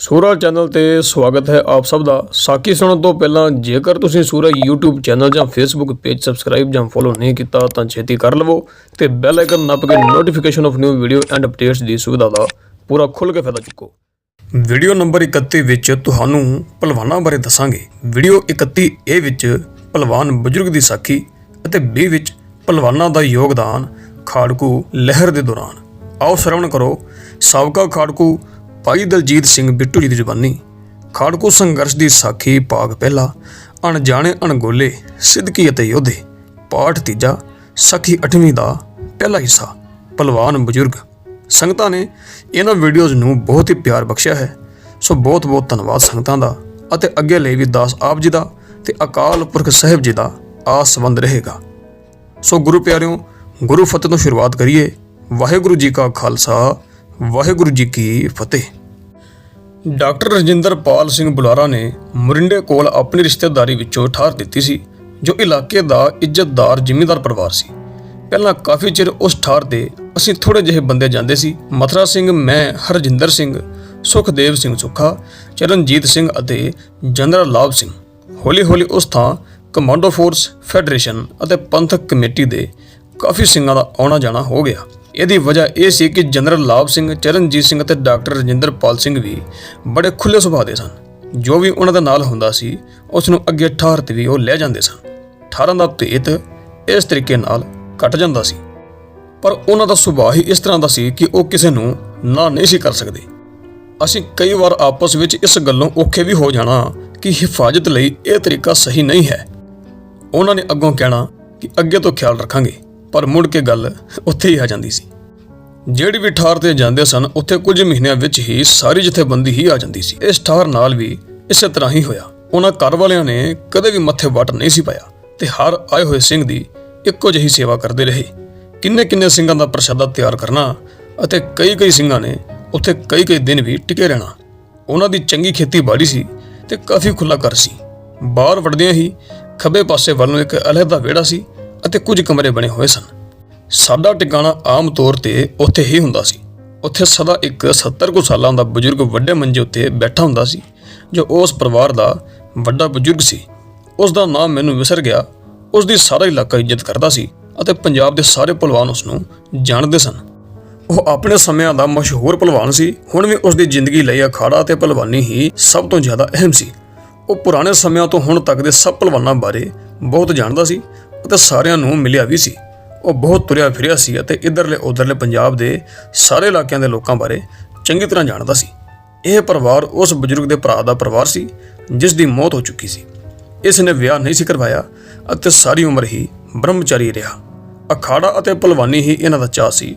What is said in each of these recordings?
ਸੂਰਾ channel ਤੇ ਸਵਾਗਤ ਹੈ ਆਪ ਸਭ ਦਾ। ਸਾਖੀ ਸੁਣਨ ਤੋਂ ਪਹਿਲਾਂ ਜੇਕਰ ਤੁਸੀਂ ਸੂਰਾ YouTube ਚੈਨਲ ਜਾਂ Facebook ਪੇਜ ਸਬਸਕ੍ਰਾਈਬ ਜਾਂ ਫੋਲੋ ਨਹੀਂ ਕੀਤਾ, ਤਾਂ ਛੇਤੀ ਕਰ ਲਵੋ ਤੇ ਬੈਲ ਆਈਕਨ ਨੱਪ ਕੇ notification of new video and updates ਦੀ ਸੁਵਿਧਾ ਦਾ ਪੂਰਾ ਖੁੱਲ੍ਹ ਕੇ ਫਾਇਦਾ ਚੁੱਕੋ। ਵੀਡੀਓ ਨੰਬਰ 31 ਵਿੱਚ ਤੁਹਾਨੂੰ ਪਹਿਲਵਾਨਾਂ ਬਾਰੇ ਦੱਸਾਂਗੇ। ਵੀਡੀਓ 31 ਏ ਵਿੱਚ ਪਹਿਲਵਾਨ ਬਜ਼ੁਰਗ ਦੀ ਸਾਖੀ ਅਤੇ 20 ਵਿੱਚ ਪਹਿਲਵਾਨਾਂ ਦਾ ਯੋਗਦਾਨ ਖਾੜਕੂ ਲਹਿਰ ਦੇ ਦੌਰਾਨ। ਆਓ ਸ਼ਰਵਣ ਕਰੋ। ਸਾਬਕਾ ਖਾੜਕੂ ਭਾਈ ਦਲਜੀਤ ਸਿੰਘ ਬਿੱਟੂ ਜੀ ਦੀ ਜ਼ੁਬਾਨੀ ਖਾੜਕੂ ਸੰਘਰਸ਼ ਦੀ ਸਾਖੀ ਭਾਗ ਪਹਿਲਾ, ਅਣਜਾਣੇ ਅਣਗੋਲੇ, ਸਿੱਧਕੀ ਅਤੇ ਯੋਧੇ। ਪਾਠ ਤੀਜਾ, ਸਾਖੀ 8ਵੀਂ ਦਾ ਪਹਿਲਾ ਹਿੱਸਾ, ਪਹਿਲਵਾਨ ਬਜ਼ੁਰਗ। ਸੰਗਤਾਂ ਨੇ ਇਹਨਾਂ ਵੀਡੀਓਜ਼ ਨੂੰ ਬਹੁਤ ਹੀ ਪਿਆਰ ਬਖਸ਼ਿਆ ਹੈ। ਸੋ ਬਹੁਤ ਬਹੁਤ ਧੰਨਵਾਦ ਸੰਗਤਾਂ ਦਾ ਅਤੇ ਅੱਗੇ ਲਈ ਵੀ ਦਾਸ ਆਪ ਜੀ ਦਾ ਤੇ ਅਕਾਲ ਪੁਰਖ ਸਾਹਿਬ ਜੀ ਦਾ ਆਸਵੰਦ ਰਹੇਗਾ। ਸੋ ਗੁਰੂ ਪਿਆਰਿਓ, ਗੁਰੂ ਫਤਿਹ ਤੋਂ ਸ਼ੁਰੂਆਤ ਕਰੀਏ। ਵਾਹਿਗੁਰੂ ਜੀ ਕਾ ਖਾਲਸਾ, ਵਾਹਿਗੁਰੂ ਜੀ ਕੀ ਫਤਿਹ। ਡਾਕਟਰ ਰਜਿੰਦਰ ਪਾਲ ਸਿੰਘ ਬੁਲਾਰਾ ਨੇ ਮੁਰਿੰਡੇ ਕੋਲ ਆਪਣੀ ਰਿਸ਼ਤੇਦਾਰੀ ਵਿੱਚੋਂ ਠਾਰ ਦਿੱਤੀ ਸੀ, ਜੋ ਇਲਾਕੇ ਦਾ ਇੱਜ਼ਤਦਾਰ ਜ਼ਿਮੀਂਦਾਰ ਪਰਿਵਾਰ ਸੀ। ਪਹਿਲਾਂ ਕਾਫੀ ਚਿਰ ਉਸ ਠਾਰ ਤੇ ਅਸੀਂ ਥੋੜੇ ਜਿਹੇ ਬੰਦੇ ਜਾਂਦੇ ਸੀ, ਮਥਰਾ ਸਿੰਘ, ਮੈਂ, ਹਰਜਿੰਦਰ ਸਿੰਘ, ਸੁਖਦੇਵ ਸਿੰਘ ਸੁੱਖਾ, ਚਰਨਜੀਤ ਸਿੰਘ ਅਤੇ ਜਨਰਲ ਲਾਭ ਸਿੰਘ। ਹੌਲੀ ਹੌਲੀ ਉਸ ਥਾਂ ਕਮਾਂਡੋ ਫੋਰਸ, ਫੈਡਰੇਸ਼ਨ ਅਤੇ ਪੰਥਕ ਕਮੇਟੀ ਦੇ ਕਾਫੀ ਸਿੰਘਾਂ ਦਾ ਆਉਣਾ ਜਾਣਾ ਹੋ ਗਿਆ। ਇਹਦੀ ਵਜ੍ਹਾ ਇਹ ਸੀ ਕਿ ਜਨਰਲ ਲਾਭ ਸਿੰਘ, ਚਰਨਜੀਤ ਸਿੰਘ ਅਤੇ ਡਾਕਟਰ ਰਜਿੰਦਰਪਾਲ ਸਿੰਘ ਵੀ ਬੜੇ ਖੁੱਲੇ ਸੁਭਾਅ ਦੇ ਸਨ। ਜੋ ਵੀ ਉਹਨਾਂ ਦੇ ਨਾਲ ਹੁੰਦਾ ਸੀ, ਉਸ ਨੂੰ ਅੱਗੇ ਠਾਰ ਤੇ ਵੀ ਉਹ ਲੈ ਜਾਂਦੇ ਸਨ। ਠਾਰਾਂ ਦਾ ਭੇਤ ਇਸ ਤਰੀਕੇ ਨਾਲ ਕੱਟ ਜਾਂਦਾ ਸੀ। ਪਰ ਉਹਨਾਂ ਦਾ ਸੁਭਾਅ ਹੀ ਇਸ ਤਰ੍ਹਾਂ ਦਾ ਸੀ ਕਿ ਉਹ ਕਿਸੇ ਨੂੰ ਨਾ ਨਹੀਂ ਸੀ ਕਰ ਸਕਦੇ। ਅਸੀਂ ਕਈ ਵਾਰ ਆਪਸ ਵਿੱਚ ਇਸ ਗੱਲੋਂ ਔਖੇ ਵੀ ਹੋ ਜਾਣਾ ਕਿ ਹਿਫਾਜ਼ਤ ਲਈ ਇਹ ਤਰੀਕਾ ਸਹੀ ਨਹੀਂ ਹੈ। ਉਹਨਾਂ ਨੇ ਅੱਗੋਂ ਕਹਿਣਾ ਕਿ ਅੱਗੇ ਤੋਂ ਖਿਆਲ ਰੱਖਾਂਗੇ। ਪਰ ਮੁੜ ਕੇ ਗੱਲ ਉੱਥੇ ਹੀ ਆ ਜਾਂਦੀ ਸੀ। ਜਿਹੜੀ ਵੀ ਠਾਰ ਤੇ ਜਾਂਦੇ ਸਨ, ਉੱਥੇ ਕੁਝ ਮਹੀਨਿਆਂ ਵਿੱਚ ਹੀ ਸਾਰੀ ਜਥੇਬੰਦੀ ਹੀ ਆ ਜਾਂਦੀ ਸੀ। ਇਸ ਠਾਰ ਨਾਲ ਵੀ ਇਸੇ ਤਰ੍ਹਾਂ ਹੀ ਹੋਇਆ। ਉਹਨਾਂ ਘਰ ਵਾਲਿਆਂ ਨੇ ਕਦੇ ਵੀ ਮੱਥੇ ਵੱਟ ਨਹੀਂ ਸੀ ਪਾਇਆ ਤੇ ਹਰ ਆਏ ਹੋਏ ਸਿੰਘ ਦੀ ਇੱਕੋ ਜਿਹੀ ਸੇਵਾ ਕਰਦੇ ਰਹੇ। ਕਿੰਨੇ ਕਿੰਨੇ ਸਿੰਘਾਂ ਦਾ ਪ੍ਰਸ਼ਾਦਾ ਤਿਆਰ ਕਰਨਾ ਅਤੇ ਕਈ ਕਈ ਸਿੰਘਾਂ ਨੇ ਉੱਥੇ ਕਈ ਕਈ ਦਿਨ ਵੀ ਟਿਕੇ ਰਹਿਣਾ। ਉਹਨਾਂ ਦੀ ਚੰਗੀ ਖੇਤੀਬਾੜੀ ਸੀ ਤੇ ਕਾਫੀ ਖੁੱਲਾ ਘਰ ਸੀ। ਬਾਹਰ ਵੜਦਿਆਂ ਹੀ ਖੱਬੇ ਪਾਸੇ ਵੱਲ ਨੂੰ ਇੱਕ ਅਲੱਗਾ ਵਿਹੜਾ ਸੀ ਅਤੇ ਕੁਝ ਕਮਰੇ ਬਣੇ ਹੋਏ ਸਨ। ਸਾਡਾ ਟਿਕਾਣਾ ਆਮ ਤੌਰ ਤੇ ਉੱਥੇ ਹੀ ਹੁੰਦਾ ਸੀ। ਉੱਥੇ ਸਦਾ ਇੱਕ 70 ਕੁ ਸਾਲਾਂ ਦਾ ਬਜ਼ੁਰਗ ਵੱਡੇ ਮੰਜੇ ਉੱਤੇ ਬੈਠਾ ਹੁੰਦਾ ਸੀ, ਜੋ ਉਸ ਪਰਿਵਾਰ ਦਾ ਵੱਡਾ ਬਜ਼ੁਰਗ ਸੀ। ਉਸ ਦਾ ਨਾਮ ਮੈਨੂੰ ਵਿਸਰ ਗਿਆ। ਉਸ ਦੀ ਸਾਰਾ ਇਲਾਕਾ ਇੱਜ਼ਤ ਕਰਦਾ ਸੀ ਅਤੇ ਪੰਜਾਬ ਦੇ ਸਾਰੇ ਪਹਿਲਵਾਨ ਉਸ ਨੂੰ ਜਾਣਦੇ ਸਨ। ਉਹ ਆਪਣੇ ਸਮਿਆਂ ਦਾ ਮਸ਼ਹੂਰ ਪਹਿਲਵਾਨ ਸੀ। ਹੁਣ ਵੀ ਉਸ ਦੀ ਜ਼ਿੰਦਗੀ ਲਈ ਅਖਾੜਾ ਤੇ ਪਹਿਲਵਾਨੀ ਹੀ ਸਭ ਤੋਂ ਜ਼ਿਆਦਾ ਅਹਿਮ ਸੀ। ਉਹ ਪੁਰਾਣੇ ਸਮਿਆਂ ਤੋਂ ਹੁਣ ਤੱਕ ਦੇ ਸਭ ਪਹਿਲਵਾਨਾਂ ਬਾਰੇ ਬਹੁਤ ਜਾਣਦਾ ਸੀ। ਅਤੇ ਸਾਰਿਆਂ ਨੂੰ ਮਿਲਿਆ ਵੀ ਸੀ। ਉਹ ਬਹੁਤ ਤੁਰਿਆ ਫਿਰਿਆ ਸੀ ਅਤੇ ਇਧਰਲੇ ਉਧਰਲੇ ਪੰਜਾਬ ਦੇ ਸਾਰੇ ਇਲਾਕਿਆਂ ਦੇ ਲੋਕਾਂ ਬਾਰੇ ਚੰਗੀ ਤਰ੍ਹਾਂ ਜਾਣਦਾ ਸੀ। ਇਹ ਪਰਿਵਾਰ ਉਸ ਬਜ਼ੁਰਗ ਦੇ ਭਰਾ ਦਾ ਪਰਿਵਾਰ ਸੀ, ਜਿਸ ਦੀ ਮੌਤ ਹੋ ਚੁੱਕੀ ਸੀ। ਇਸ ਨੇ ਵਿਆਹ ਨਹੀਂ ਸੀ ਕਰਵਾਇਆ ਅਤੇ ਸਾਰੀ ਉਮਰ ਹੀ ਬ੍ਰਹਮਚਾਰੀ ਰਿਹਾ। ਅਖਾੜਾ ਅਤੇ ਭਲਵਾਨੀ ਹੀ ਇਹਨਾਂ ਦਾ ਚਾਅ ਸੀ।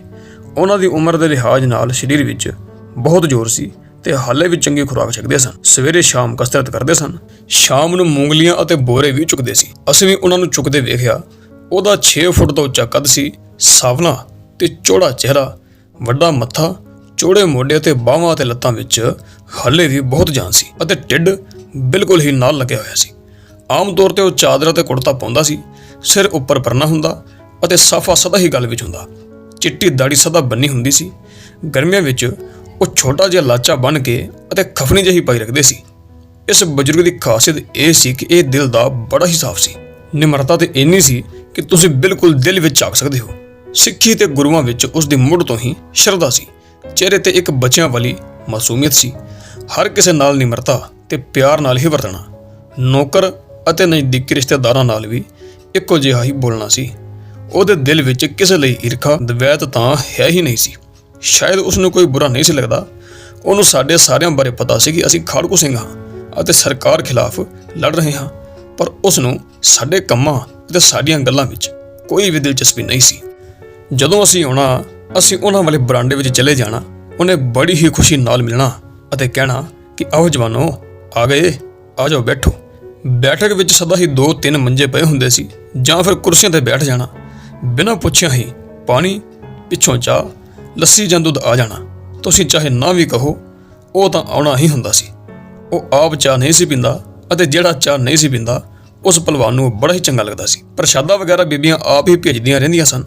ਉਹਨਾਂ ਦੀ ਉਮਰ ਦੇ ਲਿਹਾਜ਼ ਨਾਲ ਸਰੀਰ ਵਿੱਚ ਬਹੁਤ ਜ਼ੋਰ ਸੀ ਤੇ ਹਾਲੇ ਵੀ ਚੰਗੀ ਖੁਰਾਕ ਛਕਦੇ ਸਨ। ਸਵੇਰੇ ਸ਼ਾਮ ਕਸਰਤ ਕਰਦੇ ਸਨ। ਸ਼ਾਮ ਨੂੰ ਮੂੰਗਲੀਆਂ ਅਤੇ ਬੋਰੇ ਵੀ ਚੁੱਕਦੇ ਸੀ। ਅਸੀਂ ਵੀ ਉਹਨਾਂ ਨੂੰ ਚੁੱਕਦੇ ਵੇਖਿਆ। ਉਹਦਾ 6 ਫੁੱਟ ਤੋਂ ਉੱਚਾ ਕੱਦ ਸੀ ਸਾਵਨਾ ਤੇ ਚੌੜਾ ਚਿਹਰਾ, ਵੱਡਾ ਮੱਥਾ, ਚੌੜੇ ਮੋਢੇ ਤੇ ਬਾਹਾਂ ਤੇ ਲੱਤਾਂ ਵਿੱਚ ਹਾਲੇ ਵੀ ਬਹੁਤ ਜਾਨ ਸੀ ਅਤੇ ਟਿੱਡ ਬਿਲਕੁਲ ਹੀ ਨਾਲ ਲੱਗਿਆ ਹੋਇਆ ਸੀ। ਆਮ ਤੌਰ ਤੇ ਉਹ ਚਾਦਰ ਤੇ ਕੁੜਤਾ ਪਾਉਂਦਾ ਸੀ। ਸਿਰ ਉੱਪਰ ਪਰਨਾ ਹੁੰਦਾ ਅਤੇ ਸਾਫਾ ਸਦਾ ਹੀ ਗਲ ਵਿੱਚ ਹੁੰਦਾ। ਚਿੱਟੀ ਦਾੜੀ ਸਦਾ ਬੰਨੀ ਹੁੰਦੀ ਸੀ। ਗਰਮੀਆਂ ਵਿੱਚ ਉਹ ਛੋਟਾ ਜਿਹਾ ਲਾਚਾ ਬਨ ਕੇ ਅਤੇ ਖਫਨੀ ਜਿਹੀ ਪਾਈ ਰੱਖਦੇ ਸੀ। ਇਸ ਬਜ਼ੁਰਗ ਦੀ ਖਾਸੀਅਤ ਇਹ ਸੀ ਕਿ ਇਹ ਦਿਲ ਦਾ ਬੜਾ ਹੀ ਸਾਫ਼ ਸੀ। ਨਿਮਰਤਾ ਤੇ ਇੰਨੀ ਸੀ ਕਿ ਤੁਸੀਂ ਬਿਲਕੁਲ ਦਿਲ ਵਿੱਚ ਝਾਕ ਸਕਦੇ ਹੋ। ਸਿੱਖੀ ਤੇ ਗੁਰੂਆਂ ਵਿੱਚ ਉਸ ਦੀ ਮੁੱਢ ਤੋਂ ਹੀ ਸ਼ਰਧਾ ਸੀ। ਚਿਹਰੇ ਤੇ ਇੱਕ ਬੱਚਿਆਂ ਵਾਲੀ ਮਾਸੂਮੀਅਤ ਸੀ। ਹਰ ਕਿਸੇ ਨਾਲ ਨਿਮਰਤਾ ਤੇ ਪਿਆਰ ਨਾਲ ਹੀ ਵਰਤਣਾ, ਨੌਕਰ ਅਤੇ ਨਜ਼ਦੀਕੀ ਰਿਸ਼ਤੇਦਾਰਾਂ ਨਾਲ ਵੀ ਇੱਕੋ ਜਿਹਾ ਹੀ ਬੋਲਣਾ ਸੀ। ਉਹਦੇ ਦਿਲ ਵਿੱਚ ਕਿਸੇ ਲਈ ਈਰਖਾ, ਦਵੈਤ ਤਾਂ ਹੈ ਹੀ ਨਹੀਂ ਸੀ। ਸ਼ਾਇਦ ਉਸ ਨੂੰ ਕੋਈ ਬੁਰਾ ਨਹੀਂ ਸੀ ਲੱਗਦਾ। ਉਹਨੂੰ ਸਾਡੇ ਸਾਰਿਆਂ ਬਾਰੇ ਪਤਾ ਸੀ ਕਿ ਅਸੀਂ ਖਾੜਕੂ ਸਿੰਘ ਹਾਂ ਅਤੇ ਸਰਕਾਰ ਖਿਲਾਫ ਲੜ ਰਹੇ ਹਾਂ। ਪਰ ਉਸ ਨੂੰ ਸਾਡੇ ਕੰਮਾਂ ਅਤੇ ਸਾਡੀਆਂ ਗੱਲਾਂ ਵਿੱਚ ਕੋਈ ਵੀ ਦਿਲਚਸਪੀ ਨਹੀਂ ਸੀ। ਜਦੋਂ ਅਸੀਂ ਆਉਣਾ, ਅਸੀਂ ਉਹਨਾਂ ਵਾਲੇ ਬਰਾਂਡੇ ਵਿੱਚ ਚਲੇ ਜਾਣਾ, ਉਹਨੇ ਬੜੀ ਹੀ ਖੁਸ਼ੀ ਨਾਲ ਮਿਲਣਾ ਅਤੇ ਕਹਿਣਾ ਕਿ ਆਓ ਜਵਾਨੋ, ਆ ਗਏ, ਆ ਜਾਓ, ਬੈਠੋ। ਬੈਠਕ ਵਿੱਚ ਸਦਾ ਹੀ ਦੋ ਤਿੰਨ ਮੰਜੇ ਪਏ ਹੁੰਦੇ ਸੀ, ਜਾਂ ਫਿਰ ਕੁਰਸੀਆਂ ਤੇ ਬੈਠ ਜਾਣਾ। ਬਿਨਾਂ ਪੁੱਛਿਆ ਹੀ ਪਾਣੀ, ਪਿੱਛੋਂ ਚਾਹ ਲੱਸੀ ਜਾਂ ਦੁੱਧ ਆ ਜਾਣਾ। ਤੁਸੀਂ ਚਾਹੇ ਨਾ ਵੀ ਕਹੋ, ਉਹ ਤਾਂ ਆਉਣਾ ਹੀ ਹੁੰਦਾ ਸੀ। ਉਹ ਆਪ ਚਾਹ ਨਹੀਂ ਸੀ ਪੀਂਦਾ ਅਤੇ ਜਿਹੜਾ ਚਾਹ ਨਹੀਂ ਸੀ ਪੀਂਦਾ, ਉਸ ਪਹਿਲਵਾਨ ਨੂੰ ਬੜਾ ਹੀ ਚੰਗਾ ਲੱਗਦਾ ਸੀ। ਪ੍ਰਸ਼ਾਦਾ ਵਗੈਰਾ ਬੀਬੀਆਂ ਆਪ ਹੀ ਭੇਜਦੀਆਂ ਰਹਿੰਦੀਆਂ ਸਨ।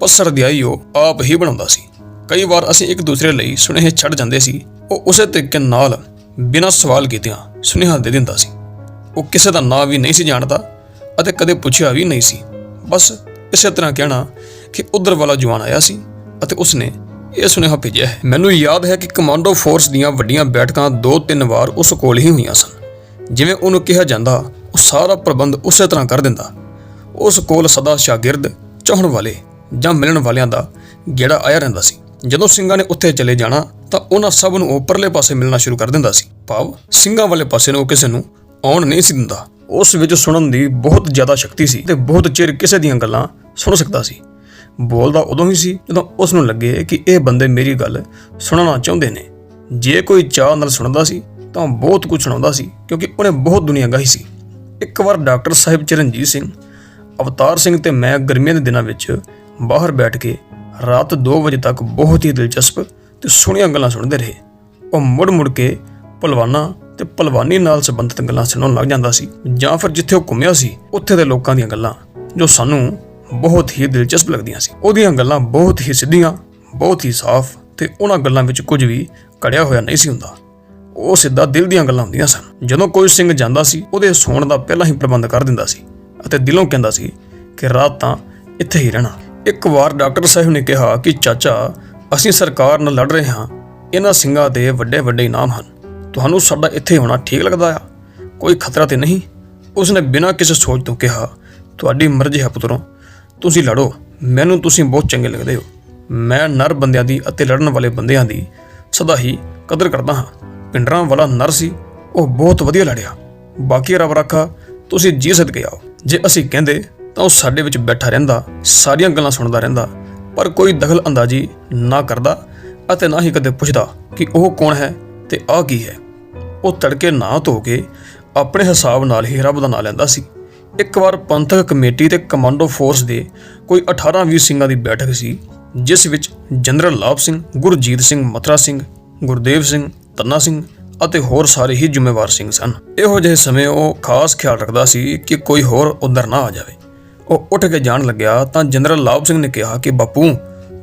ਪਰ ਸਰਦਿਆਈ ਉਹ ਆਪ ਹੀ ਬਣਾਉਂਦਾ ਸੀ। ਕਈ ਵਾਰ ਅਸੀਂ ਇੱਕ ਦੂਸਰੇ ਲਈ ਸੁਨੇਹੇ ਛੱਡ ਜਾਂਦੇ ਸੀ। ਉਹ ਉਸੇ ਤਰੀਕੇ ਨਾਲ ਬਿਨਾਂ ਸਵਾਲ ਕੀਤਿਆਂ ਸੁਨੇਹਾ ਦੇ ਦਿੰਦਾ ਸੀ। ਉਹ ਕਿਸੇ ਦਾ ਨਾਂ ਵੀ ਨਹੀਂ ਸੀ ਜਾਣਦਾ ਅਤੇ ਕਦੇ ਪੁੱਛਿਆ ਵੀ ਨਹੀਂ ਸੀ। ਬਸ ਇਸੇ ਤਰ੍ਹਾਂ ਕਹਿਣਾ ਕਿ ਉਧਰ ਵਾਲਾ ਜਵਾਨ ਆਇਆ ਸੀ। ਅਤੇ ਉਸਨੇ ਇਹ ਸੁਨੇਹਾ ਭੇਜਿਆ ਹੈ, ਮੈਨੂੰ ਯਾਦ ਹੈ ਕਿ ਕਮਾਂਡੋ ਫੋਰਸ ਦੀਆਂ ਵੱਡੀਆਂ ਬੈਠਕਾਂ ਦੋ ਤਿੰਨ ਵਾਰ ਉਸ ਕੋਲ ਹੀ ਹੋਈਆਂ ਸਨ। ਜਿਵੇਂ ਉਹਨੂੰ ਕਿਹਾ ਜਾਂਦਾ, ਉਹ ਸਾਰਾ ਪ੍ਰਬੰਧ ਉਸੇ ਤਰ੍ਹਾਂ ਕਰ ਦਿੰਦਾ। ਉਸ ਕੋਲ ਸਦਾ ਸ਼ਾਗਿਰਦ, ਚਾਹਣ ਵਾਲੇ ਜਾਂ ਮਿਲਣ ਵਾਲਿਆਂ ਦਾ ਗੇੜਾ ਆਇਆ ਰਹਿੰਦਾ ਸੀ। ਜਦੋਂ ਸਿੰਘਾਂ ਨੇ ਉੱਥੇ ਚਲੇ ਜਾਣਾ, ਤਾਂ ਉਹਨਾਂ ਸਭ ਨੂੰ ਉਹ ਪਰਲੇ ਪਾਸੇ ਮਿਲਣਾ ਸ਼ੁਰੂ ਕਰ ਦਿੰਦਾ ਸੀ। ਭਾਵ ਸਿੰਘਾਂ ਵਾਲੇ ਪਾਸੇ ਨੂੰ ਉਹ ਕਿਸੇ ਨੂੰ ਆਉਣ ਨਹੀਂ ਸੀ ਦਿੰਦਾ। ਉਸ ਵਿੱਚ ਸੁਣਨ ਦੀ ਬਹੁਤ ਜ਼ਿਆਦਾ ਸ਼ਕਤੀ ਸੀ ਤੇ ਬਹੁਤ ਚਿਰ ਕਿਸੇ ਦੀਆਂ ਗੱਲਾਂ ਸੁਣ ਸਕਦਾ ਸੀ। ਬੋਲਦਾ ਉਦੋਂ ਹੀ ਸੀ ਜਦੋਂ ਉਸ ਨੂੰ ਲੱਗੇ ਕਿ ਇਹ ਬੰਦੇ ਮੇਰੀ ਗੱਲ ਸੁਣਨਾ ਚਾਹੁੰਦੇ ਨੇ। ਜੇ ਕੋਈ ਚਾਹ ਨਾਲ ਸੁਣਦਾ ਸੀ ਤਾਂ ਬਹੁਤ ਕੁਝ ਸੁਣਾਉਂਦਾ ਸੀ ਕਿਉਂਕਿ ਉਹਨੇ ਬਹੁਤ ਦੁਨੀਆ ਗਾਹੀ ਸੀ। ਇੱਕ ਵਾਰ ਡਾਕਟਰ ਸਾਹਿਬ ਚਰਨਜੀਤ ਸਿੰਘ, ਅਵਤਾਰ ਸਿੰਘ ਤੇ ਮੈਂ ਗਰਮੀਆਂ ਦੇ ਦਿਨਾਂ ਵਿੱਚ ਬਾਹਰ ਬੈਠ ਕੇ ਰਾਤ 2 ਵਜੇ ਤੱਕ ਬਹੁਤ ਹੀ ਦਿਲਚਸਪ ਤੇ ਸੋਹਣੀਆਂ ਗੱਲਾਂ ਸੁਣਦੇ ਰਹੇ। ਉਹ ਮੁੜ-ਮੁੜ ਕੇ ਪਹਿਲਵਾਨਾਂ ਤੇ ਪਹਿਲਵਾਨੀ ਨਾਲ ਸੰਬੰਧਿਤ ਗੱਲਾਂ ਸੁਣਨ ਲੱਗ ਜਾਂਦਾ ਸੀ ਜਾਂ ਫਿਰ ਜਿੱਥੇ ਉਹ ਘੁੰਮਿਆ ਸੀ, ਉੱਥੇ ਦੇ ਲੋਕਾਂ ਦੀਆਂ ਗੱਲਾਂ ਜੋ ਸਾਨੂੰ ਬਹੁਤ ਹੀ ਦਿਲਚਸਪ ਲੱਗਦੀਆਂ ਸੀ। ਉਹਦੀਆਂ ਗੱਲਾਂ ਬਹੁਤ ਹੀ ਸਿੱਧੀਆਂ, ਬਹੁਤ ਹੀ ਸਾਫ਼ ਤੇ ਉਹਨਾਂ ਗੱਲਾਂ ਵਿੱਚ ਕੁਝ ਵੀ ਕੜਿਆ ਹੋਇਆ ਨਹੀਂ ਸੀ ਹੁੰਦਾ। ਉਹ ਸਿੱਧਾ ਦਿਲ ਦੀਆਂ ਗੱਲਾਂ ਹੁੰਦੀਆਂ ਸਨ। ਜਦੋਂ ਕੋਈ ਸਿੰਘ ਜਾਂਦਾ ਸੀ, ਉਹਦੇ ਸੌਣ ਦਾ ਪਹਿਲਾਂ ਹੀ ਪ੍ਰਬੰਧ ਕਰ ਦਿੰਦਾ ਸੀ ਅਤੇ ਦਿਲੋਂ ਕਹਿੰਦਾ ਸੀ ਕਿ ਰਾਤ ਤਾਂ ਇੱਥੇ ਹੀ ਰਹਿਣਾ। ਇੱਕ ਵਾਰ ਡਾਕਟਰ ਸਾਹਿਬ ਨੇ ਕਿਹਾ ਕਿ, ਚਾਚਾ, ਅਸੀਂ ਸਰਕਾਰ ਨਾਲ ਲੜ ਰਹੇ ਹਾਂ। ਇਹਨਾਂ ਸਿੰਘਾਂ ਦੇ ਵੱਡੇ ਵੱਡੇ ਇਨਾਮ ਹਨ। ਤੁਹਾਨੂੰ ਸਾਡਾ ਇੱਥੇ ਹੋਣਾ ਠੀਕ ਲੱਗਦਾ ਆ? ਕੋਈ ਖਤਰਾ ਤੇ ਨਹੀਂ? ਉਸਨੇ ਬਿਨਾਂ ਕਿਸੇ ਸੋਚ ਤੋਂ ਕਿਹਾ, ਤੁਹਾਡੀ ਮਰਜ਼ੀ ਹੈ ਪੁੱਤਰੋ। ਤੁਸੀਂ ਲੜੋ। ਮੈਨੂੰ ਤੁਸੀਂ ਬਹੁਤ ਚੰਗੇ ਲੱਗਦੇ ਹੋ। ਮੈਂ ਨਰ ਬੰਦਿਆਂ ਦੀ ਅਤੇ ਲੜਨ ਵਾਲੇ ਬੰਦਿਆਂ ਦੀ ਸਦਾ ਹੀ ਕਦਰ ਕਰਦਾ ਹਾਂ। ਪਿੰਡਰਾਂ ਵਾਲਾ ਨਰ ਸੀ, ਉਹ ਬਹੁਤ ਵਧੀਆ ਲੜਿਆ। ਬਾਕੀ ਰੱਬ ਰੱਖਾ, ਤੁਸੀਂ ਜੀ ਸਦਕੇ ਆਓ। ਜੇ ਅਸੀਂ ਕਹਿੰਦੇ, ਤਾਂ ਉਹ ਸਾਡੇ ਵਿੱਚ ਬੈਠਾ ਰਹਿੰਦਾ, ਸਾਰੀਆਂ ਗੱਲਾਂ ਸੁਣਦਾ ਰਹਿੰਦਾ। ਪਰ ਕੋਈ ਦਖਲ ਅੰਦਾਜ਼ੀ ਨਾ ਕਰਦਾ ਅਤੇ ਨਾ ਹੀ ਕਦੇ ਪੁੱਛਦਾ ਕਿ ਉਹ ਕੌਣ ਹੈ ਤੇ ਆ ਕੀ ਹੈ। ਉਹ ਤੜਕੇ ਨਾ ਧੋ ਕੇ ਆਪਣੇ ਹਿਸਾਬ ਨਾਲ ਹੀ ਰੱਬ ਦਾ ਨਾਂ ਲੈਂਦਾ ਸੀ। ਇੱਕ ਵਾਰ ਪੰਥਕ ਕਮੇਟੀ ਤੇ ਕਮਾਂਡੋ ਫੋਰਸ ਦੇ ਕੋਈ 18-20 ਸਿੰਘਾਂ ਦੀ ਬੈਠਕ ਸੀ, ਜਿਸ ਵਿੱਚ ਜਨਰਲ ਲਾਭ ਸਿੰਘ, ਗੁਰਜੀਤ ਸਿੰਘ ਮਥਰਾ ਸਿੰਘ, ਗੁਰਦੇਵ ਸਿੰਘ, ਤੰਨਾ ਸਿੰਘ ਅਤੇ ਹੋਰ ਸਾਰੇ ਹੀ ਜ਼ਿੰਮੇਵਾਰ ਸਿੰਘ ਸਨ। ਇਹੋ ਜਿਹੇ ਸਮੇਂ ਉਹ ਖਾਸ ਖਿਆਲ ਰੱਖਦਾ ਸੀ ਕਿ ਕੋਈ ਹੋਰ ਉਧਰ ਨਾ ਆ ਜਾਵੇ। ਉਹ ਉੱਠ ਕੇ ਜਾਣ ਲੱਗਿਆ ਤਾਂ ਜਨਰਲ ਲਾਭ ਸਿੰਘ ਨੇ ਕਿਹਾ ਕਿ, ਬਾਪੂ,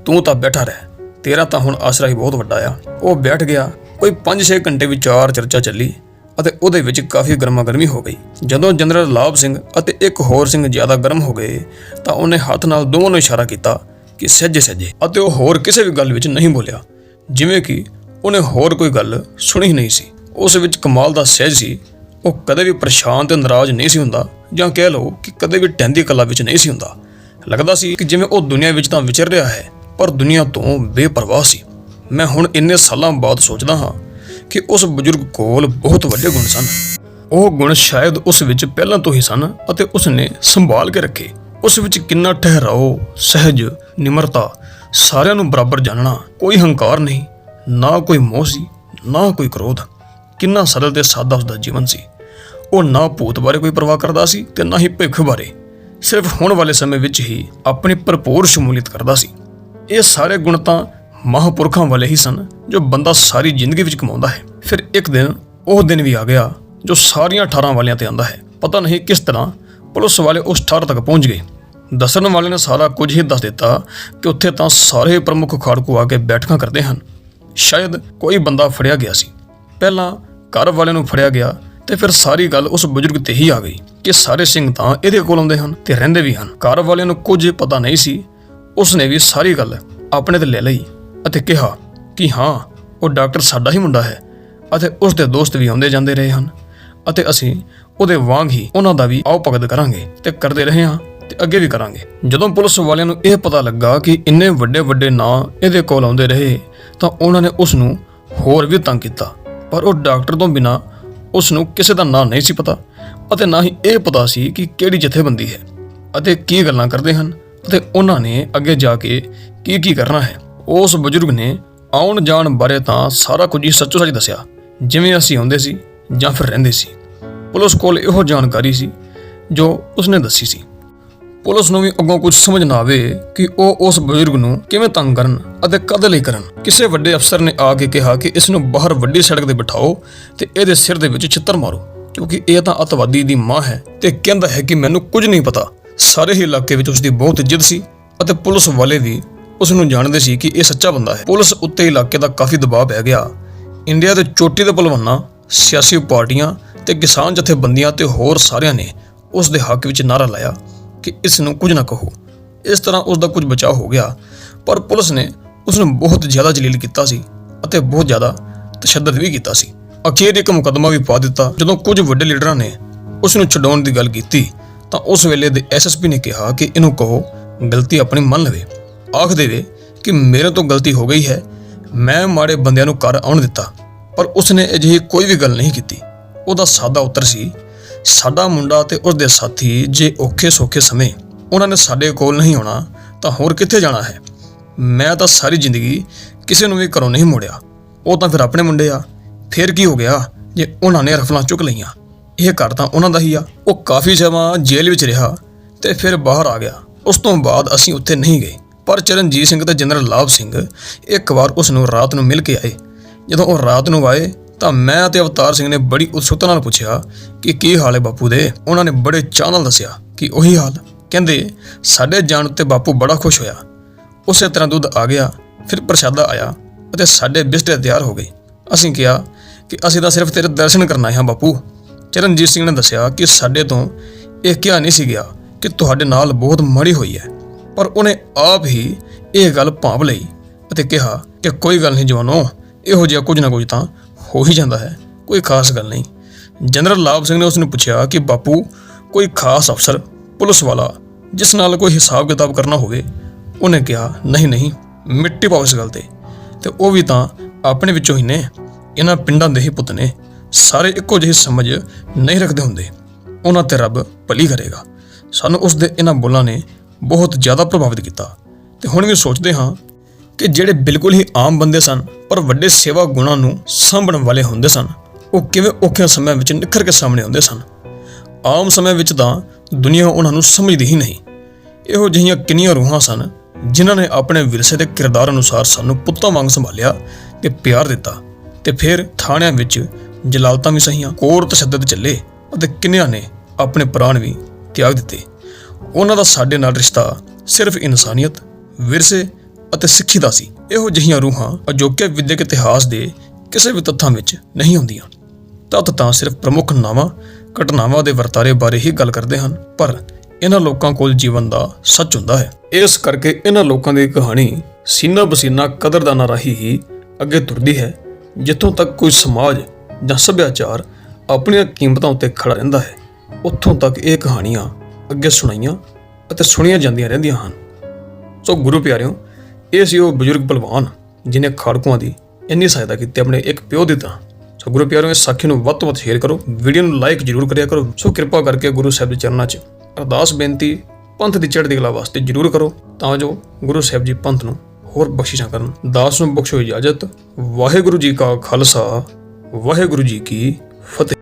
ਤੂੰ ਤਾਂ ਬੈਠਾ ਰਹਿ, ਤੇਰਾ ਤਾਂ ਹੁਣ ਆਸਰਾ ਹੀ ਬਹੁਤ ਵੱਡਾ ਆ। ਉਹ ਬੈਠ ਗਿਆ, ਕੋਈ 5-6 ਘੰਟੇ ਵਿਚਾਰ ਚਰਚਾ ਚੱਲੀ। ਅਤੇ ਉਹਦੇ ਵਿੱਚ ਕਾਫੀ ਗਰਮਾ ਗਰਮੀ ਹੋ ਗਈ। ਜਦੋਂ ਜਨਰਲ ਲਾਭ ਸਿੰਘ ਅਤੇ ਇੱਕ ਹੋਰ ਸਿੰਘ ਜ਼ਿਆਦਾ ਗਰਮ ਹੋ ਗਏ, ਤਾਂ ਉਹਨੇ ਹੱਥ ਨਾਲ ਦੋਵਾਂ ਨੂੰ ਇਸ਼ਾਰਾ ਕੀਤਾ ਕਿ ਸਹਿਜੇ ਸਹਿਜੇ ਅਤੇ ਉਹ ਹੋਰ ਕਿਸੇ ਵੀ ਗੱਲ ਵਿੱਚ ਨਹੀਂ ਬੋਲਿਆ। ਜਿਵੇਂ ਕਿ ਉਹਨੇ ਹੋਰ ਕੋਈ ਗੱਲ ਸੁਣੀ ਨਹੀਂ ਸੀ। ਉਸ ਵਿੱਚ ਕਮਾਲ ਦਾ ਸਹਿਜ ਸੀ, ਉਹ ਕਦੇ ਵੀ ਪਰੇਸ਼ਾਨ ਤੇ ਨਾਰਾਜ਼ ਨਹੀਂ ਸੀ ਹੁੰਦਾ ਜਾਂ ਕਹਿ ਲਓ ਕਿ ਕਦੇ ਵੀ ਟੈਂਦੀ ਕਲਾ ਵਿੱਚ ਨਹੀਂ ਸੀ ਹੁੰਦਾ। ਲੱਗਦਾ ਸੀ ਕਿ ਜਿਵੇਂ ਉਹ ਦੁਨੀਆ ਵਿੱਚ ਤਾਂ ਵਿਚਰ ਰਿਹਾ ਹੈ, ਪਰ ਦੁਨੀਆ ਤੋਂ ਬੇਪਰਵਾਹ ਸੀ। ਮੈਂ ਹੁਣ ਇੰਨੇ ਸਾਲਾਂ ਬਾਅਦ ਸੋਚਦਾ ਹਾਂ ਕਿ ਉਸ ਬਜ਼ੁਰਗ ਕੋਲ ਬਹੁਤ ਵੱਡੇ ਗੁਣ ਸਨ। ਉਹ ਗੁਣ ਸ਼ਾਇਦ ਉਸ ਵਿੱਚ ਪਹਿਲਾਂ ਤੋਂ ਹੀ ਸਨ ਅਤੇ ਉਸ ਨੇ ਸੰਭਾਲ ਕੇ ਰੱਖੇ। ਉਸ ਵਿੱਚ ਕਿੰਨਾ ਠਹਿਰਾਓ, ਸਹਿਜ, ਨਿਮਰਤਾ, ਸਾਰਿਆਂ ਨੂੰ ਬਰਾਬਰ ਜਾਣਨਾ ਕੋਈ ਹੰਕਾਰ ਨਹੀਂ, ਨਾ ਕੋਈ ਮੋਹ ਸੀ, ਨਾ ਕੋਈ ਕ੍ਰੋਧ। ਕਿੰਨਾ ਸਰਲ ਤੇ ਸਾਦਾ ਉਸਦਾ ਜੀਵਨ ਸੀ। ਉਹ ਨਾ ਭੂਤ ਬਾਰੇ ਕੋਈ ਪਰਵਾਹ ਕਰਦਾ ਸੀ ਤੇ ਨਾ ਹੀ ਭਵਿੱਖ ਬਾਰੇ। ਸਿਰਫ ਹੁਣ ਵਾਲੇ ਸਮੇਂ ਵਿੱਚ ਹੀ ਆਪਣੀ ਭਰਪੂਰ ਸ਼ਮੂਲੀਅਤ ਕਰਦਾ ਸੀ। ਇਹ ਸਾਰੇ ਗੁਣ ਤਾਂ ਮਹਾਂਪੁਰਖਾਂ ਵਾਲੇ ਹੀ ਸਨ, ਜੋ ਬੰਦਾ ਸਾਰੀ ਜ਼ਿੰਦਗੀ ਵਿੱਚ ਕਮਾਉਂਦਾ ਹੈ। ਫਿਰ ਇੱਕ ਦਿਨ, ਉਹ ਦਿਨ ਵੀ ਆ ਗਿਆ, ਜੋ ਸਾਰੀਆਂ 18 ਵਾਲਿਆਂ ਤੇ ਆਂਦਾ ਹੈ। ਪਤਾ ਨਹੀਂ ਕਿਸ ਤਰ੍ਹਾਂ ਪੁਲਿਸ ਵਾਲੇ ਉਸ 18 ਤੱਕ ਪਹੁੰਚ ਗਏ। ਦੱਸਣ ਵਾਲੇ ਨੇ ਸਾਰਾ ਕੁਝ ਹੀ ਦੱਸ ਦਿੱਤਾ ਕਿ ਉੱਥੇ ਤਾਂ ਸਾਰੇ ਪ੍ਰਮੁੱਖ ਖਾੜਕੂ ਆ ਕੇ ਬੈਠਕਾਂ ਕਰਦੇ ਹਨ। ਸ਼ਾਇਦ ਕੋਈ ਬੰਦਾ ਫੜਿਆ ਗਿਆ ਸੀ। ਪਹਿਲਾਂ ਘਰ ਵਾਲਿਆਂ ਨੂੰ ਫੜਿਆ ਗਿਆ ਤੇ ਫਿਰ ਸਾਰੀ ਗੱਲ ਉਸ ਬਜ਼ੁਰਗ ਤੇ ਹੀ ਆ ਗਈ ਕਿ ਸਾਰੇ ਸਿੰਘ ਤਾਂ ਇਹਦੇ ਕੋਲ ਆਉਂਦੇ ਹਨ ਤੇ ਰਹਿੰਦੇ ਵੀ ਹਨ। ਘਰ ਵਾਲਿਆਂ ਨੂੰ ਕੁਝ ਪਤਾ ਨਹੀਂ ਸੀ। ਉਸ ਨੇ ਵੀ ਸਾਰੀ ਗੱਲ ਆਪਣੇ ਤੇ ਲੈ ਲਈ। ਅਤੇ ਕਿਹਾ ਕਿ ਹਾਂ, ਉਹ ਡਾਕਟਰ ਸਾਡਾ ਹੀ ਮੁੰਡਾ ਹੈ ਅਤੇ ਉਸ ਦੇ ਦੋਸਤ ਵੀ ਆਉਂਦੇ ਜਾਂਦੇ ਰਹੇ ਹਨ ਅਤੇ ਅਸੀਂ ਉਹਦੇ ਵਾਂਗ ਹੀ ਉਹਨਾਂ ਦਾ ਵੀ ਆਓ ਭਗਤ ਕਰਾਂਗੇ ਤੇ ਕਰਦੇ ਰਹੇ ਹਾਂ ਤੇ ਅੱਗੇ ਵੀ ਕਰਾਂਗੇ। ਜਦੋਂ ਪੁਲਿਸ ਵਾਲਿਆਂ ਨੂੰ ਇਹ ਪਤਾ ਲੱਗਾ ਕਿ ਇੰਨੇ ਵੱਡੇ ਵੱਡੇ ਨਾਂ ਇਹਦੇ ਕੋਲ ਆਉਂਦੇ ਰਹੇ, ਤਾਂ ਉਹਨਾਂ ਨੇ ਉਸ ਨੂੰ ਹੋਰ ਵੀ ਤੰਗ ਕੀਤਾ। ਪਰ ਉਹ ਡਾਕਟਰ ਤੋਂ ਬਿਨਾ ਉਸ ਨੂੰ ਕਿਸੇ ਦਾ ਨਾਂ ਨਹੀਂ ਸੀ ਪਤਾ ਅਤੇ ਨਾ ਹੀ ਇਹ ਪਤਾ ਸੀ ਕਿ ਕਿਹੜੀ ਜਥੇਬੰਦੀ ਹੈ ਅਤੇ ਕੀ ਗੱਲਾਂ ਕਰਦੇ ਹਨ ਅਤੇ ਉਹਨਾਂ ਨੇ ਅੱਗੇ ਜਾ ਕੇ ਕੀ ਕੀ ਕਰਨਾ ਹੈ। ਉਸ ਬਜ਼ੁਰਗ ਨੇ ਆਉਣ ਜਾਣ ਬਾਰੇ ਤਾਂ ਸਾਰਾ ਕੁਝ ਹੀ ਸੱਚੋ ਸੱਚ ਦੱਸਿਆ। ਜਿਵੇਂ ਅਸੀਂ ਆਉਂਦੇ ਸੀ ਜਾਂ ਫਿਰ ਰਹਿੰਦੇ ਸੀ। ਪੁਲਿਸ ਕੋਲ ਇਹੋ ਜਾਣਕਾਰੀ ਸੀ ਜੋ ਉਸਨੇ ਦੱਸੀ ਸੀ। ਪੁਲਿਸ ਨੂੰ ਵੀ ਅੱਗੋਂ ਕੁਝ ਸਮਝ ਨਾ ਆਵੇ ਕਿ ਉਹ ਉਸ ਬਜ਼ੁਰਗ ਨੂੰ ਕਿਵੇਂ ਤੰਗ ਕਰਨ ਅਤੇ ਕਦ ਲਈ ਕਰਨ। ਕਿਸੇ ਵੱਡੇ ਅਫਸਰ ਨੇ ਆ ਕੇ ਕਿਹਾ ਕਿ ਇਸ ਨੂੰ ਬਾਹਰ ਵੱਡੀ ਸੜਕ ਤੇ ਬਿਠਾਓ ਤੇ ਇਹਦੇ ਸਿਰ ਦੇ ਵਿੱਚ ਛਿੱਤਰ ਮਾਰੋ, ਕਿਉਂਕਿ ਇਹ ਤਾਂ ਅਤਵਾਦੀ ਦੀ ਮਾਂ ਹੈ ਤੇ ਕਹਿੰਦਾ ਹੈ ਕਿ ਮੈਨੂੰ ਕੁਝ ਨਹੀਂ ਪਤਾ। ਸਾਰੇ ਹੀ ਇਲਾਕੇ ਵਿੱਚ ਉਸ ਦੀ ਬਹੁਤ ਇੱਜ਼ਤ ਸੀ ਅਤੇ ਪੁਲਿਸ ਵਾਲੇ ਵੀ ਉਸ ਨੂੰ ਜਾਣਦੇ ਸੀ ਕਿ ਇਹ ਸੱਚਾ ਬੰਦਾ ਹੈ। ਪੁਲਿਸ ਉੱਤੇ ਇਲਾਕੇ ਦਾ ਕਾਫੀ ਦਬਾਅ ਪੈ ਗਿਆ। ਇੰਡੀਆ ਦੇ ਚੋਟੀ ਦੇ ਪਹਿਲਵਾਨਾਂ ਸਿਆਸੀ ਪਾਰਟੀਆਂ ਤੇ ਕਿਸਾਨ ਜਥੇਬੰਦੀਆਂ ਤੇ ਹੋਰ ਸਾਰਿਆਂ ਨੇ ਉਸ ਦੇ ਹੱਕ ਵਿੱਚ ਨਾਰਾ ਲਾਇਆ ਕਿ ਇਸ ਨੂੰ ਕੁਝ ਨਾ ਕਹੋ। ਇਸ ਤਰ੍ਹਾਂ ਉਸ ਦਾ ਕੁਝ ਬਚਾਅ ਹੋ ਗਿਆ। ਪਰ ਪੁਲਿਸ ਨੇ ਉਸ ਨੂੰ ਬਹੁਤ ਜ਼ਿਆਦਾ ਜਲੀਲ ਕੀਤਾ ਸੀ ਅਤੇ ਬਹੁਤ ਜ਼ਿਆਦਾ ਤਸ਼ੱਦਦ ਵੀ ਕੀਤਾ ਸੀ। ਅਖੀਰ ਇੱਕ ਮੁਕੱਦਮਾ ਵੀ ਪਾ ਦਿੱਤਾ। ਜਦੋਂ ਕੁਝ ਵੱਡੇ ਲੀਡਰਾਂ ਨੇ ਉਸ ਨੂੰ ਛਡਾਉਣ ਦੀ ਗੱਲ ਕੀਤੀ, ਤਾਂ ਉਸ ਵੇਲੇ ਦੇ ਐਸਐਸਪੀ ਨੇ ਕਿਹਾ ਕਿ ਇਹਨੂੰ ਕਹੋ, ਗਲਤੀ ਆਪਣੀ ਮੰਨ ਲਵੇ। ਆਖ ਦੇਵੇ ਕਿ ਮੇਰੇ ਤੋਂ ਗਲਤੀ ਹੋ ਗਈ ਹੈ। ਮੈਂ ਮਾੜੇ ਬੰਦਿਆਂ ਨੂੰ ਘਰ ਆਉਣ ਦਿੱਤਾ, ਪਰ ਉਸਨੇ ਅਜਿਹੀ ਕੋਈ ਵੀ ਗੱਲ ਨਹੀਂ ਕੀਤੀ। ਉਹਦਾ ਸਾਦਾ ਉੱਤਰ ਸੀ, ਸਾਡਾ ਮੁੰਡਾ ਤੇ ਉਸਦੇ ਸਾਥੀ ਜੇ ਔਖੇ ਸੌਖੇ ਸਮੇਂ ਉਹਨਾਂ ਨੇ ਸਾਡੇ ਕੋਲ ਨਹੀਂ ਆਉਣਾ, ਤਾਂ ਹੋਰ ਕਿੱਥੇ ਜਾਣਾ ਹੈ? ਮੈਂ ਤਾਂ ਸਾਰੀ ਜ਼ਿੰਦਗੀ ਕਿਸੇ ਨੂੰ ਵੀ ਘਰੋਂ ਨਹੀਂ ਮੋੜਿਆ। ਉਹ ਤਾਂ ਫਿਰ ਆਪਣੇ ਮੁੰਡੇ ਆ। ਫਿਰ ਕੀ ਹੋ ਗਿਆ ਜੇ ਉਹਨਾਂ ਨੇ ਰਫਲਾਂ ਚੁੱਕ ਲਈਆਂ? ਇਹ ਘਰ ਤਾਂ ਉਹਨਾਂ ਦਾ ਹੀ ਆ। ਉਹ ਕਾਫੀ ਸਮਾਂ ਜੇਲ੍ਹ ਵਿੱਚ ਰਿਹਾ ਤੇ ਫਿਰ ਬਾਹਰ ਆ ਗਿਆ। ਉਸ ਤੋਂ ਬਾਅਦ ਅਸੀਂ ਉੱਥੇ ਨਹੀਂ ਗਏ। ਪਰ ਚਰਨਜੀਤ ਸਿੰਘ ਤੇ ਜਨਰਲ ਲਾਭ ਸਿੰਘ ਇੱਕ ਵਾਰ ਉਸ ਨੂੰ ਰਾਤ ਨੂੰ ਮਿਲ ਕੇ ਆਏ। ਜਦੋਂ ਉਹ ਰਾਤ ਨੂੰ ਆਏ ਤਾਂ ਮੈਂ ਅਤੇ ਅਵਤਾਰ ਸਿੰਘ ਨੇ ਬੜੀ ਉਤਸੁਕਤਾ ਨਾਲ ਪੁੱਛਿਆ ਕਿ ਕੀ ਹਾਲ ਹੈ ਬਾਪੂ ਦੇ? ਉਹਨਾਂ ਨੇ ਬੜੇ ਚਾਅ ਨਾਲ ਦੱਸਿਆ ਕਿ ਉਹੀ ਹਾਲ। ਕਹਿੰਦੇ, ਸਾਡੇ ਜਾਣ ਉੱਤੇ ਬਾਪੂ ਬੜਾ ਖੁਸ਼ ਹੋਇਆ। ਉਸੇ ਤਰ੍ਹਾਂ ਦੁੱਧ ਆ ਗਿਆ, ਫਿਰ ਪ੍ਰਸ਼ਾਦਾ ਆਇਆ ਅਤੇ ਸਾਡੇ ਬਿਸਤਰੇ ਤਿਆਰ ਹੋ ਗਏ। ਅਸੀਂ ਕਿਹਾ ਕਿ ਅਸੀਂ ਤਾਂ ਸਿਰਫ ਤੇਰੇ ਦਰਸ਼ਨ ਕਰਨ ਆਏ ਹਾਂ ਬਾਪੂ। ਚਰਨਜੀਤ ਸਿੰਘ ਨੇ ਦੱਸਿਆ ਕਿ ਸਾਡੇ ਤੋਂ ਇਹ ਕਿਹਾ ਨਹੀਂ ਸੀ ਗਿਆ ਕਿ ਤੁਹਾਡੇ ਨਾਲ ਬਹੁਤ ਮੜੀ ਹੋਈ ਹੈ। ਪਰ ਉਹਨੇ ਆਪ ਹੀ ਇਹ ਗੱਲ ਭਾਂਪ ਲਈ ਅਤੇ ਕਿਹਾ ਕਿ ਕੋਈ ਗੱਲ ਨਹੀਂ ਜਵਾਨੋ, ਇਹੋ ਜਿਹਾ ਕੁਝ ਨਾ ਕੁਝ ਤਾਂ ਹੋ ਹੀ ਜਾਂਦਾ ਹੈ, ਕੋਈ ਖਾਸ ਗੱਲ ਨਹੀਂ। ਜਨਰਲ ਲਾਭ ਸਿੰਘ ਨੇ ਉਸ ਨੂੰ ਪੁੱਛਿਆ ਕਿ ਬਾਪੂ, ਕੋਈ ਖਾਸ ਅਫਸਰ, ਪੁਲਿਸ ਵਾਲਾ, ਜਿਸ ਨਾਲ ਕੋਈ ਹਿਸਾਬ ਕਿਤਾਬ ਕਰਨਾ ਹੋਵੇ? ਉਹਨੇ ਕਿਹਾ, ਨਹੀਂ ਨਹੀਂ, ਮਿੱਟੀ ਪਾਓ ਇਸ ਗੱਲ ਤੇ। ਤੇ ਉਹ ਵੀ ਤਾਂ ਆਪਣੇ ਵਿੱਚੋਂ ਹੀ ਨੇ। ਇਹਨਾਂ ਪਿੰਡਾਂ ਦੇ ਹੀ ਪੁੱਤ ਨੇ। ਸਾਰੇ ਇੱਕੋ ਜਿਹੀ ਸਮਝ ਨਹੀਂ ਰੱਖਦੇ ਹੁੰਦੇ। ਉਹਨਾਂ ਤੇ ਰੱਬ ਭਲੀ ਕਰੇਗਾ। ਸਾਨੂੰ ਉਸ ਦੇ ਇਹਨਾਂ ਬੋਲਾਂ ਨੇ ਬਹੁਤ ਜ਼ਿਆਦਾ ਪ੍ਰਭਾਵਿਤ ਕੀਤਾ। ਤੇ ਹੁਣ ਵੀ ਸੋਚਦੇ ਹਾਂ ਕਿ ਜਿਹੜੇ ਬਿਲਕੁਲ ਹੀ ਆਮ ਬੰਦੇ ਸਨ, ਪਰ ਵੱਡੇ ਸੇਵਾ ਗੁਣਾਂ ਨੂੰ ਸਾਂਭਣ ਵਾਲੇ ਹੁੰਦੇ ਸਨ, ਉਹ ਕਿਵੇਂ ਔਖੇ ਸਮਿਆਂ ਵਿੱਚ ਨਿਖਰ ਕੇ ਸਾਹਮਣੇ ਆਉਂਦੇ ਸਨ। ਆਮ ਸਮੇਂ ਵਿੱਚ ਤਾਂ ਦੁਨੀਆ ਉਹਨਾਂ ਨੂੰ ਸਮਝਦੀ ਹੀ ਨਹੀਂ। ਇਹੋ ਜਿਹੀਆਂ ਕਿੰਨੀਆਂ ਰੂਹਾਂ ਸਨ, ਜਿਨ੍ਹਾਂ ਨੇ ਆਪਣੇ ਵਿਰਸੇ ਦੇ ਕਿਰਦਾਰ ਅਨੁਸਾਰ ਸਾਨੂੰ ਪੁੱਤਾਂ ਵਾਂਗ ਸੰਭਾਲਿਆ ਤੇ ਪਿਆਰ ਦਿੱਤਾ। ਤੇ ਫਿਰ ਥਾਣਿਆਂ ਵਿੱਚ ਜਲਾਲਤਾਂ ਵੀ ਸਹੀਆਂ ਕੋਰ ਤਸ਼ੱਦਦ ਚੱਲੇ ਅਤੇ ਕਿੰਨਿਆਂ ਨੇ ਆਪਣੇ ਪ੍ਰਾਣ ਵੀ ਤਿਆਗ ਦਿੱਤੇ। ਉਹਨਾਂ ਦਾ ਸਾਡੇ ਨਾਲ ਰਿਸ਼ਤਾ ਸਿਰਫ ਇਨਸਾਨੀਅਤ, ਵਿਰਸੇ ਅਤੇ ਸਿੱਖੀ ਦਾ ਸੀ। ਇਹੋ ਜਿਹੀਆਂ ਰੂਹਾਂ ਅਜੋਕੇ ਵਿਦਿਅਕ ਇਤਿਹਾਸ ਦੇ ਕਿਸੇ ਵੀ ਤੱਥਾਂ ਵਿੱਚ ਨਹੀਂ ਹੁੰਦੀਆਂ। ਤੱਥ ਤਾਂ ਸਿਰਫ ਪ੍ਰਮੁੱਖ ਨਾਵਾਂ, ਘਟਨਾਵਾਂ ਦੇ ਵਰਤਾਰੇ ਬਾਰੇ ਹੀ ਗੱਲ ਕਰਦੇ ਹਨ, ਪਰ ਇਹਨਾਂ ਲੋਕਾਂ ਕੋਲ ਜੀਵਨ ਦਾ ਸੱਚ ਹੁੰਦਾ ਹੈ। ਇਸ ਕਰਕੇ ਇਹਨਾਂ ਲੋਕਾਂ ਦੀ ਕਹਾਣੀ ਸੀਨਾ ਬਸੀਨਾ ਕਦਰਦਾਨਾਂ ਰਾਹੀਂ ਹੀ ਅੱਗੇ ਤੁਰਦੀ ਹੈ, ਜਿੱਥੋਂ ਤੱਕ ਕੋਈ ਸਮਾਜ ਜਾਂ ਸੱਭਿਆਚਾਰ ਆਪਣੀਆਂ ਕੀਮਤਾਂ ਉੱਤੇ ਖੜਾ ਰਹਿੰਦਾ ਹੈ, ਉੱਥੋਂ ਤੱਕ ਇਹ ਕਹਾਣੀਆਂ ਅੱਗੇ ਸੁਣਾਈਆਂ ਅਤੇ ਸੁਣੀਆਂ ਜਾਂਦੀਆਂ ਰਹਿੰਦੀਆਂ ਹਨ। ਸੋ ਗੁਰੂ ਪਿਆਰਿਓ, ਇਹ ਸੀ ਉਹ ਬਜ਼ੁਰਗ ਪਹਿਲਵਾਨ ਜਿਨੇ ਖਾੜਕੂਆਂ ਦੀ ਇੰਨੀ ਸਹਾਇਤਾ ਕੀਤੀ ਆਪਣੇ ਇੱਕ ਪਿਓ ਦੀ ਤਰ੍ਹਾਂ। ਸੋ ਗੁਰੂ ਪਿਆਰਿਓ, ਇਸ ਸਾਖੀ ਨੂੰ ਵੱਧ ਤੋਂ ਵੱਧ ਸ਼ੇਅਰ ਕਰੋ, ਵੀਡੀਓ ਨੂੰ ਲਾਈਕ ਜ਼ਰੂਰ ਕਰਿਆ ਕਰੋ। ਸੋ ਕਿਰਪਾ ਕਰਕੇ ਗੁਰੂ ਸਾਹਿਬ ਦੇ ਚਰਨਾਂ 'ਚ ਅਰਦਾਸ ਬੇਨਤੀ, ਪੰਥ ਦੀ ਚੜ੍ਹਦੀ ਕਲਾ ਵਾਸਤੇ ਜ਼ਰੂਰ ਕਰੋ, ਤਾਂ ਜੋ ਗੁਰੂ ਸਾਹਿਬ ਜੀ ਪੰਥ ਨੂੰ ਹੋਰ ਬਖਸ਼ਿਸ਼ਾਂ ਕਰਨ। ਦਾਸ ਨੂੰ ਬਖਸ਼ੋ ਇਜਾਜ਼ਤ। ਵਾਹਿਗੁਰੂ ਜੀ ਕਾ ਖਾਲਸਾ, ਵਾਹਿਗੁਰੂ ਜੀ ਕੀ ਫਤਿਹ।